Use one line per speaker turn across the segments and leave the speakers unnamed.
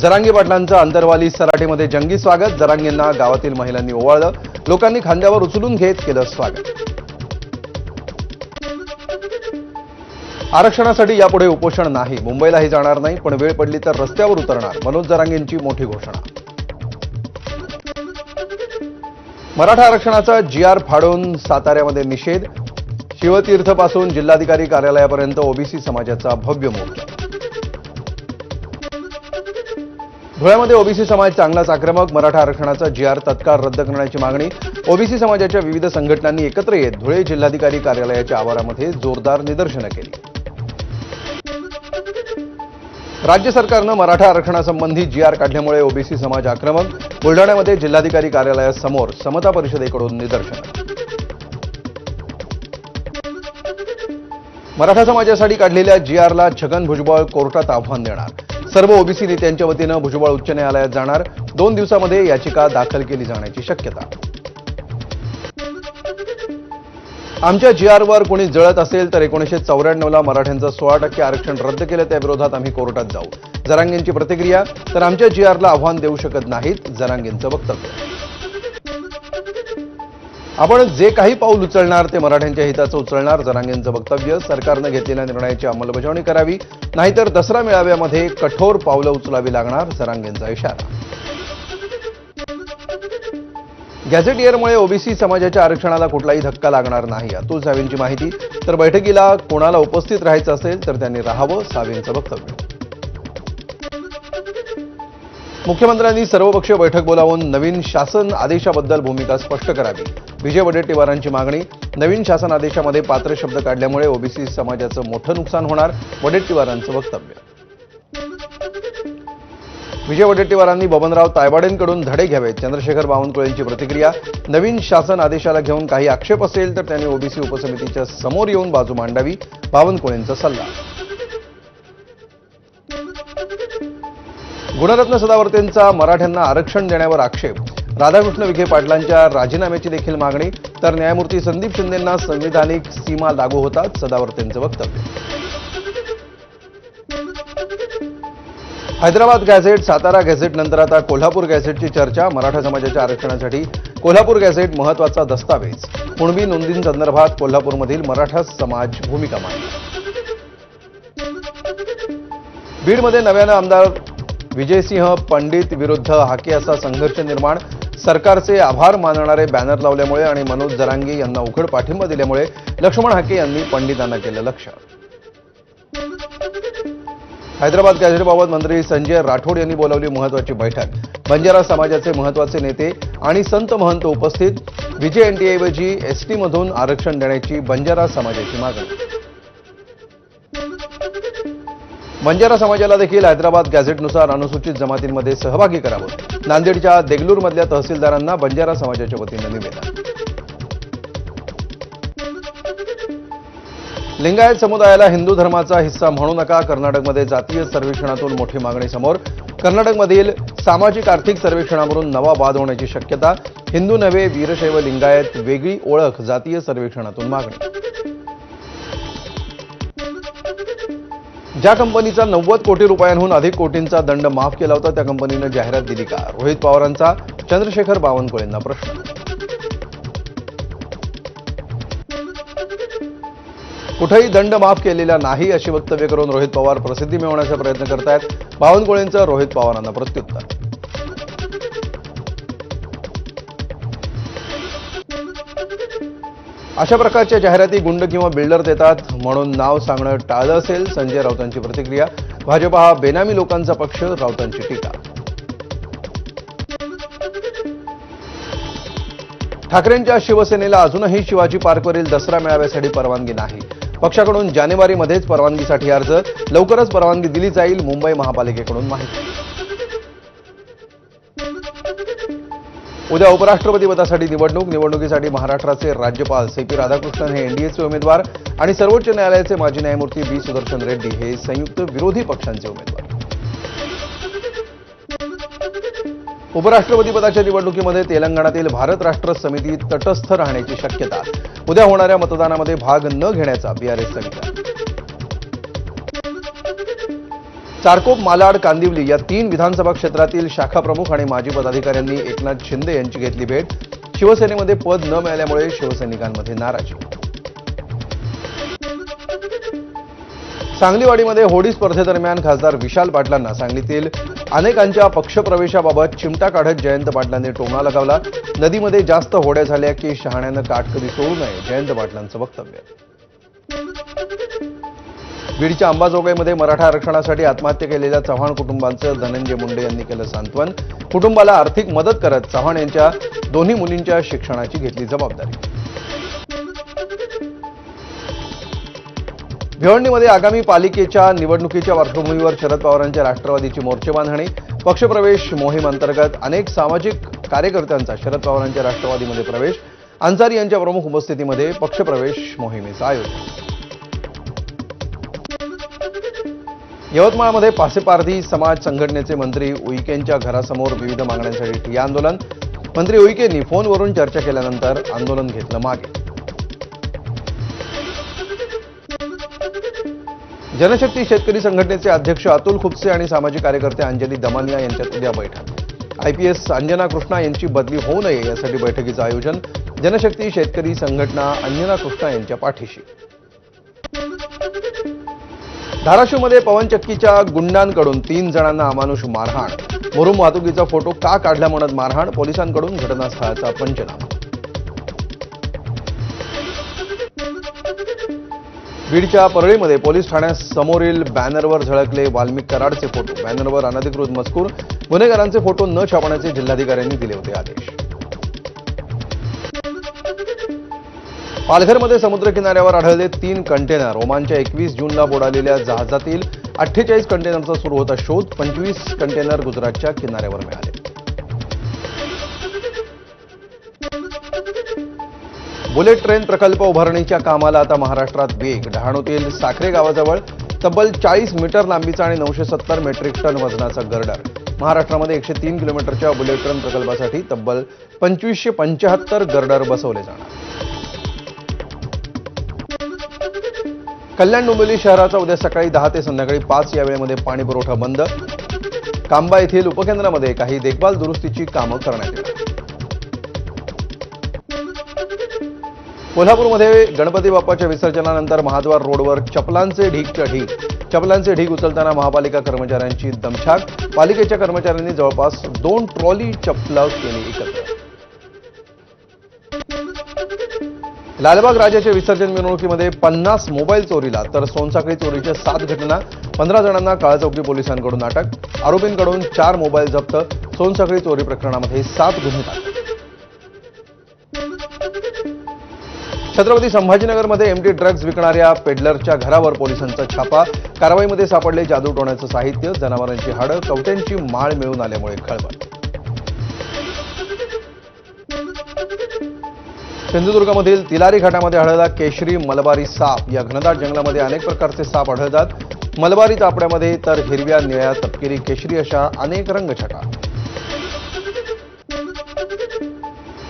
जरांगी पाटलांचं अंतरवाली सराटीमध्ये जंगी स्वागत. जरांगेंना गावातील महिलांनी ओवाळलं. लोकांनी खांद्यावर उचलून घेत केलं स्वागत. आरक्षणासाठी यापुढे उपोषण नाही. मुंबईलाही जाणार नाही पण वेळ पडली तर रस्त्यावर उतरणार मनोज जरांगेंची मोठी घोषणा. मराठा आरक्षणाचा जी आर फाडून साताऱ्यामध्ये निषेध. शिवतीर्थपासून जिल्हाधिकारी कार्यालयापर्यंत ओबीसी समाजाचा भव्य मोर्चा धुळ्यामध्ये ओबीसी समाज चांगलाच आक्रमक मराठा आरक्षणाचा जी आर तत्काळ रद्द करण्याची मागणी. ओबीसी समाजाच्या विविध संघटनांनी एकत्र येत धुळे जिल्हाधिकारी कार्यालयाच्या आवारामध्ये जोरदार निदर्शनं केली. राज्य सरकारनं मराठा आरक्षणासंबंधी जी आर काढल्यामुळे ओबीसी समाज आक्रमक बुलढाण्यामध्ये जिल्हाधिकारी कार्यालयासमोर समता परिषदेकडून निदर्शनं. मराठा समाजासाठी काढलेल्या जी आरला छगन भुजबळ कोर्टात आव्हान देणार. सर्व ओबीसी नेत्यांच्या वतीनं भुजबळ उच्च न्यायालयात जाणार. दोन दिवसामध्ये याचिका दाखल केली जाण्याची शक्यता. आमच्या जी आरवर कोणी जळत असेल तर एकोणीसशे चौऱ्याण्णवला मराठ्यांचं सोळा टक्के आरक्षण रद्द केलं त्या विरोधात आम्ही कोर्टात जाऊ. जरांगेंची प्रतिक्रिया तर आमच्या जी आरला आव्हान देऊ शकत नाहीत जरांगेंचं वक्तव्य. आपण जे काही पाऊल उचलणार ते मराठ्यांच्या हिताचं उचलणार जरांगेंचं वक्तव्य. सरकारनं घेतलेल्या निर्णयाची अंमलबजावणी करावी. नाहीतर दसरा मेळाव्यामध्ये कठोर पावलं उचलावी लागणार जरांगेंचा इशारा. गॅझेटियरमुळे ओबीसी समाजाच्या आरक्षणाला कुठलाही धक्का लागणार नाही. अतुल सावेंची माहिती. तर बैठकीला कोणाला उपस्थित राहायचं असेल तर त्यांनी राहावं सावेंचं वक्तव्य. मुख्यमंत्र्यांनी सर्वपक्षीय बैठक बोलावून नवीन शासन आदेशाबद्दल भूमिका स्पष्ट करावी. विजय वडेट्टीवारांची मागणी. नवीन शासन आदेशामध्ये पात्र शब्द काढल्यामुळे ओबीसी समाजाचं मोठं नुकसान होणार वडेट्टीवारांचं वक्तव्य. विजय वडेट्टीवारांनी बबनराव तायवाडेंकडून धडे घ्यावेत. चंद्रशेखर बावनकुळेंची प्रतिक्रिया. नवीन शासन आदेशाला घेऊन काही आक्षेप असेल तर त्यांनी ओबीसी उपसमितीच्या समोर येऊन बाजू मांडावी बावनकुळेंचा सल्ला. गुणरत्न सदावर्तेंचा मराठ्यांना आरक्षण देण्यावर आक्षेप. राधाकृष्ण विखे पाटलांच्या राजीनाम्याची देखील मागणी. तर न्यायमूर्ती संदीप शिंदेंना संविधानिक सीमा लागू होतात सदावर्तेंचं वक्तव्य. हैदराबाद गॅझेट सातारा गॅझेट नंतर आता कोल्हापूर गॅझेटची चर्चा मराठा समाजाच्या आरक्षणासाठी. कोल्हापूर गॅझेट महत्त्वाचा दस्तावेज. कुणबी नोंदींसंदर्भात कोल्हापूरमधील मराठा समाज भूमिका मांडली. बीडमध्ये नव्यानं आमदार विजयसिंह पंडित विरुद्ध हाके असा संघर्ष निर्माण. सरकारचे आभार मानणारे बॅनर लावल्यामुळे आणि मनोज जरांगे यांना उघड पाठिंबा दिल्यामुळे लक्ष्मण हाके यांनी पंडितांना केलं लक्ष. हैदराबाद गॅझेटबाबत मंत्री संजय राठोड यांनी बोलावली महत्वाची बैठक. बंजारा समाजाचे महत्त्वाचे नेते आणि संत महंत उपस्थित. विजय एनटीऐवजी एसटीमधून आरक्षण देण्याची बंजारा समाजाची मागणी. बंजारा समाजाला देखील हैदराबाद गॅझेटनुसार अनुसूचित जमातींमध्ये सहभागी करावं नांदेडच्या देगलूरमधल्या तहसीलदारांना बंजारा समाजाच्या वतीनं निवेदन. लिंगायत समुदायाला हिंदू धर्माचा हिस्सा म्हणू नका. कर्नाटकमध्ये जातीय सर्वेक्षणातून मोठी मागणी समोर. कर्नाटकमधील सामाजिक आर्थिक सर्वेक्षणावरून नवा वाद होण्याची शक्यता. हिंदू नव्हे वीरशैव लिंगायत वेगळी ओळख जातीय सर्वेक्षणातून मागणी. ज्या कंपनीचा नव्वद कोटी रुपयांहून अधिक कोटींचा दंड माफ केला होता त्या कंपनीनं जाहिरात दिली का? रोहित पवारांचा चंद्रशेखर बावनकुळेंना प्रश्न. कुठेही दंड माफ केलेला नाही अशी वक्तव्य करून रोहित पवार प्रसिद्धी मिळवण्याचा प्रयत्न करतायत. बावनकुळेंचं रोहित पवारांना प्रत्युत्तर. अशा प्रकारच्या जाहिराती गुंड किंवा बिल्डर देतात. म्हणून नाव सांगणं टाळलं असेल. संजय राऊतांची प्रतिक्रिया. भाजपा हा बेनामी लोकांचा पक्ष राऊतांची टीका. ठाकरेंच्या शिवसेनेला अजूनही शिवाजी पार्कवरील दसरा मेळाव्यासाठी परवानगी नाही. पक्षाकडून जानेवारीमध्येच परवानगीसाठी अर्ज. लवकरच परवानगी दिली जाईल मुंबई महापालिकेकडून माहिती. उद्या उपराष्ट्रपती पदासाठी निवडणूक निवडणुकीसाठी महाराष्ट्राचे राज्यपाल सी पी राधाकृष्णन हे एनडीएचे उमेदवार आणि सर्वोच्च न्यायालयाचे माजी न्यायमूर्ती बी सुदर्शन रेड्डी हे संयुक्त विरोधी पक्षांचे उमेदवार. उपराष्ट्रपती पदाच्या निवडणुकीमध्ये तेलंगणातील भारत राष्ट्र समिती तटस्थ राहण्याची शक्यता. उद्या होणाऱ्या मतदानामध्ये भाग न घेण्याचा बीआरएसचा विचार. चारकोप मालाड कांदिवली या तीन विधानसभा क्षेत्रातील शाखा प्रमुख आणि माजी पदाधिकाऱ्यांनी एकनाथ शिंदे यांची घेतली भेट. शिवसेनेमध्ये पद न मिळाल्यामुळे शिवसैनिकांमध्ये नाराजी. सांगलीवाडीमध्ये होडी स्पर्धेदरम्यान खासदार विशाल पाटलांना सांगलीतील अनेकांच्या पक्षप्रवेशाबाबत चिमटा काढत जयंत पाटलांनी टोमणा लगावला. नदीमध्ये जास्त होड्या झाल्या की शहाण्यानं काटकरी सोडू नये जयंत पाटलांचं वक्तव्य. बीडच्या अंबाजोगाईमध्ये मराठा आरक्षणासाठी आत्महत्या केलेल्या चव्हाण कुटुंबांचं धनंजय मुंडे यांनी केलं सांत्वन. कुटुंबाला आर्थिक मदत करत चव्हाण यांच्या दोन्ही मुलींच्या शिक्षणाची घेतली जबाबदारी. भिवंडीमध्ये आगामी पालिकेच्या निवडणुकीच्या पार्श्वभूमीवर शरद पवारांच्या राष्ट्रवादीची मोर्चे बांधणी. पक्षप्रवेश मोहीम अंतर्गत अनेक सामाजिक कार्यकर्त्यांचा शरद पवारांच्या राष्ट्रवादीमध्ये प्रवेश. अन्सारी यांच्या प्रमुख उपस्थितीमध्ये पक्षप्रवेश मोहिमेचं आयोजन. यवतमाळमध्ये पासेपारधी समाज संघटनेचे मंत्री उईकेंच्या घरासमोर विविध मागण्यांसाठी ठिय्या आंदोलन. मंत्री उईकेंनी फोनवरून चर्चा केल्यानंतर आंदोलन घेतलं मागे. जनशक्ती शेतकरी संघटनेचे अध्यक्ष अतुल खुपसे आणि सामाजिक कार्यकर्ते अंजली दमानिया यांच्यात उद्या बैठक. आयपीएस अंजना कृष्णा यांची बदली होऊ नये यासाठी बैठकीचं आयोजन जनशक्ती शेतकरी संघटना अंजना कृष्णा यांच्या पाठीशी. धाराशिवमध्ये पवनचक्कीच्या गुंडांकडून तीन जणांना अमानुष मारहाण. मुरुम वाहतुकीचा फोटो का काढला म्हणत मारहाण? पोलिसांकडून घटनास्थळाचा पंचनामा. बीडच्या परळीमध्ये पोलीस ठाण्यासमोरील बॅनरवर झळकले वाल्मिक कराडचे फोटो. बॅनरवर अनधिकृत मजकूर. गुन्हेगारांचे फोटो न छापण्याचे जिल्हाधिकाऱ्यांनी दिले होते आदेश. पालघरमध्ये समुद्रकिनाऱ्यावर आढळले तीन कंटेनर. ओमानच्या एकवीस जूनला बुडालेल्या जहाजातील अठ्ठेचाळीस कंटेनरचा सुरू होता शोध. पंचवीस कंटेनर गुजरातच्या किनाऱ्यावर मिळाले. बुलेट ट्रेन प्रकल्प उभारणीच्या कामाला आता महाराष्ट्रात वेग. डहाणूतील साखरे गावाजवळ तब्बल चाळीस मीटर लांबीचा आणि नऊशे सत्तर मेट्रिक टन वजनाचा गर्डर. महाराष्ट्रामध्ये एकशे तीन किलोमीटरच्या बुलेट ट्रेन प्रकल्पासाठी तब्बल पंचवीसशे पंच्याहत्तर गर्डर बसवले जाणार. कल्याण डोंबिवली शहराचा उद्या सकाळी दहा ते संध्याकाळी पाच या वेळेमध्ये पाणी पुरवठा बंद. कांबा येथील उपकेंद्रामध्ये काही देखभाल दुरुस्तीची कामं करण्यात येणार कोल्हापूरमध्ये गणपती बाप्पाच्या विसर्जनानंतर महाद्वार रोडवर चपलांचे ढीकच्या ढीक चपलांचे ढीक उचलताना महापालिका कर्मचाऱ्यांची दमछाक. पालिकेच्या कर्मचाऱ्यांनी जवळपास दोन ट्रॉली चपला केली एकत्र. लालबाग राजाच्या विसर्जन मिरवणुकीमध्ये पन्नास मोबाईल चोरीला तर सोनसाखळी चोरीच्या सात घटना. पंधरा जणांना काळचौकी पोलिसांकडून अटक. आरोपींकडून चार मोबाईल जप्त. सोनसाखळी चोरी प्रकरणामध्ये सात गुन्हे दाखल. छत्रपती संभाजीनगरमध्ये एमटी ड्रग्ज विकणाऱ्या पेडलरच्या घरावर पोलिसांचा छापा. कारवाईमध्ये सापडले जादू टोण्याचं साहित्य जनावरांची हाडं कवट्यांची माळ मिळून आल्यामुळे खळबळ. सिंधुदुर्गमधील तिलारी घाटामध्ये आढळला केशरी मलबारी साप. या घनदाट जंगलामध्ये अनेक प्रकारचे साप आढळतात. मलबारी तापड्यामध्ये तर हिरव्या निळ्या तपकिरी केशरी अशा अनेक रंगछटा.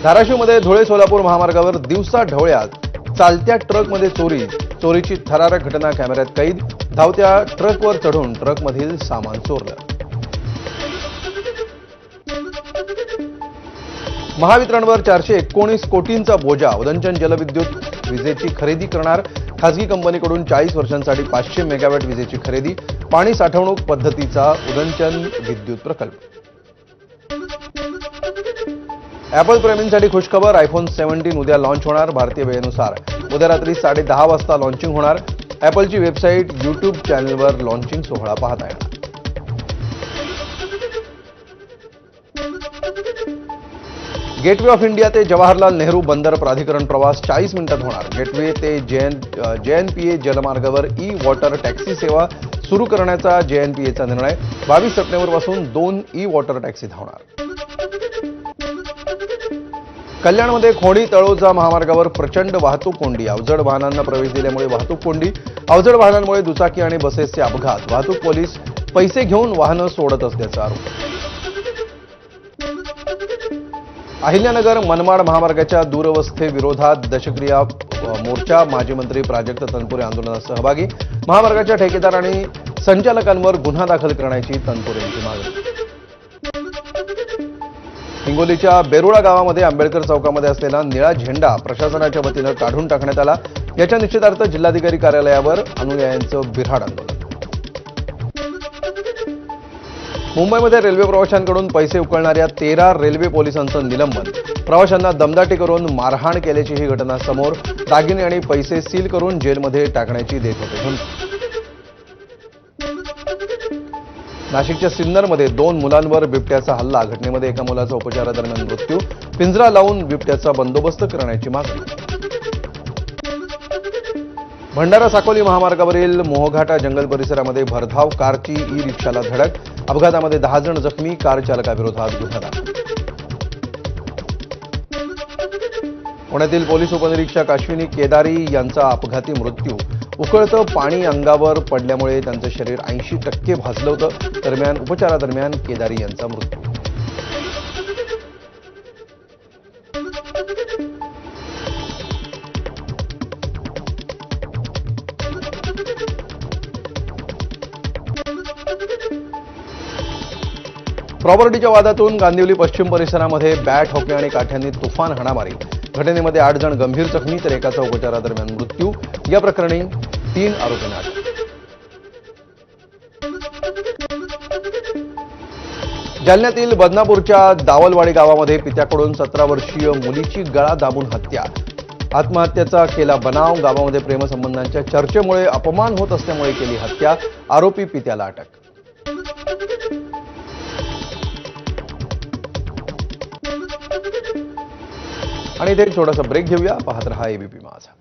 धाराशिवमध्ये धुळे सोलापूर महामार्गावर दिवसा ढवळ्यात चालत्या ट्रकमध्ये चोरी. चोरीची थरारक घटना कॅमेऱ्यात कैद. धावत्या ट्रकवर चढून ट्रकमधील सामान चोरलं. महावितरणवर चारशे एकोणीस कोटींचा बोजा उदंचन जलविद्युत विजेची खरेदी करणार. खासगी कंपनीकडून चाळीस वर्षांसाठी पाचशे मेगावॅट विजेची खरेदी. पाणी साठवणूक पद्धतीचा उदंचन विद्युत प्रकल्प. ऍपल प्रेमींसाठी खुशखबर आयफोन सेव्हन्टीन उद्या लॉन्च होणार भारतीय वेळेनुसार. उद्या रात्री साडे दहा वाजता लॉन्चिंग होणार. ऍपलची वेबसाईट युट्यूब चॅनलवर लॉन्चिंग सोहळा पाहता येणार. गेटवे ऑफ इंडिया ते जवाहरलाल नेहरू बंदर प्राधिकरण प्रवास चाळीस मिनिटात होणार. गेटवे ते जेएन जेएनपीए जलमार्गावर ई वॉटर टॅक्सी सेवा सुरू करण्याचा जेएनपीएचा निर्णय. बावीस सप्टेंबरपासून दोन ई वॉटर टॅक्सी धावणार. कल्याणमध्ये खोडी तळोजा महामार्गावर प्रचंड वाहतूक कोंडी. अवजड वाहनांना प्रवेश दिल्यामुळे वाहतूक कोंडी. अवजड वाहनांमुळे दुचाकी आणि बसेसचे अपघात. वाहतूक पोलीस पैसे घेऊन वाहनं सोडत असल्याचा आरोप. अहिल्यानगर मनमाड महामार्गाच्या दूरवस्थेविरोधात दशक्रिया मोर्चा माजी मंत्री प्राजक्त तनपुरे आंदोलनात सहभागी. महामार्गाच्या ठेकेदार आणि संचालकांवर गुन्हा दाखल करण्याची तनपुरेंची मागणी. हिंगोलीच्या बेरुळा गावामध्ये आंबेडकर चौकामध्ये असलेला निळा झेंडा प्रशासनाच्या वतीनं काढून टाकण्यात आला. याच्या निषेधार्थ जिल्हाधिकारी कार्यालयावर अनुयायांचं बिऱ्हाड आंदोलन. मुंबईमध्ये रेल्वे प्रवाशांकडून पैसे उकळणाऱ्या तेरा रेल्वे पोलिसांचं निलंबन. प्रवाशांना दमदाटी करून मारहाण केल्याची ही घटना समोर दागिने आणि पैसे सील करून जेलमध्ये टाकण्याची देत होते. नाशिकच्या सिन्नरमध्ये दोन मुलांवर बिबट्याचा हल्ला. घटनेमध्ये एका मुलाचा उपचारादरम्यान मृत्यू. पिंजरा लावून बिबट्याचा बंदोबस्त करण्याची मागणी. भंडारा साकोली महामार्गावरील मोहघाटा जंगल परिसरामध्ये भरधाव कारची ई रिक्षाला धडक. अपघातामध्ये दहा जण जखमी कार चालकाविरोधात गुन्हा दाखल पुण्यातील पोलीस उपनिरीक्षक अश्विनी केदारी यांचा अपघाती मृत्यू. उकळतं पाणी अंगावर पडल्यामुळे त्यांचं शरीर ऐंशी टक्के भाजलं होतं. दरम्यान उपचारादरम्यान केदारी यांचा मृत्यू. प्रॉपर्टीच्या वादातून गांदिवली पश्चिम परिसरामध्ये बॅट हॉकी आणि काठ्यांनी तुफान हाणामारी. घटनेमध्ये आठ जण गंभीर जखमी तर एकाचा उपचारादरम्यान मृत्यू. या प्रकरणी तीन आरोपींना अटक जालन्यातील बदनापूरच्या दावलवाडी गावामध्ये पित्याकडून सतरा वर्षीय मुलीची गळा दाबून हत्या. आत्महत्येचा केला बनाव गावामध्ये प्रेमसंबंधांच्या चर्चेमुळे अपमान होत असल्यामुळे केली हत्या. आरोपी पित्याला अटक. आणि इथे एक छोटासा ब्रेक घेऊया. पाहत रहा एबीपी माझा.